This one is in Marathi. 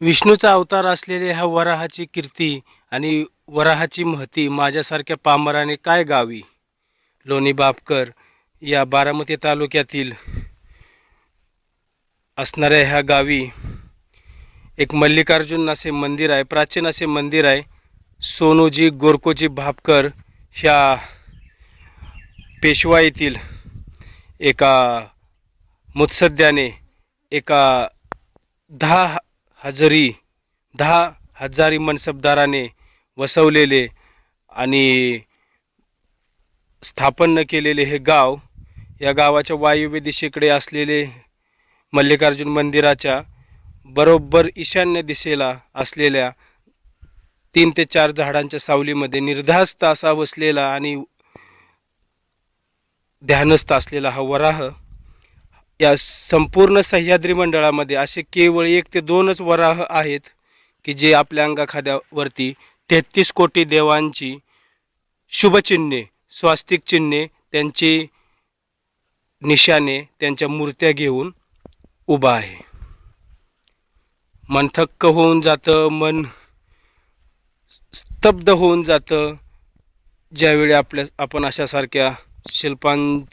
विष्णूचा अवतार असलेले ह्या वराहाची कीर्ती आणि वराहाची महती माझ्यासारख्या पामराने काय गावी? लोणी बापकर या बारामती तालुक्यातील असणाऱ्या ह्या गावी एक मल्लिकार्जुन असे मंदिर आहे प्राचीन असे मंदिर आहे. सोनूजी गोरकोजी भापकर ह्या पेशवा येथील एका मुत्सद्याने एका दहा हजरी दहा हजारी मनसबदाराने वसवलेले आणि स्थापन केलेले हे गाव या गावाच्या वायुव्य दिशेकडे असलेले मल्लिकार्जुन मंदिराच्या बरोबर ईशान्य दिशेला असलेल्या तीन ते चार झाडांच्या सावलीमध्ये निर्धास्त असा बसलेला आणि ध्यानस्थ असलेला हा वराह या संपूर्ण सह्याद्री मंडळामध्ये असे केवळ एक ते दोनच वराह आहेत की जे आपल्या अंगाखाद्यावरती तेहतीस कोटी देवांची शुभचिन्हे स्वास्तिक चिन्हे त्यांची निशाने त्यांच्या मूर्त्या घेऊन उभा आहे. मन थक्क होऊन जातं मन स्तब्ध होऊन जातं ज्यावेळी आपल्या आपण अशासारख्या शिल्पांच्या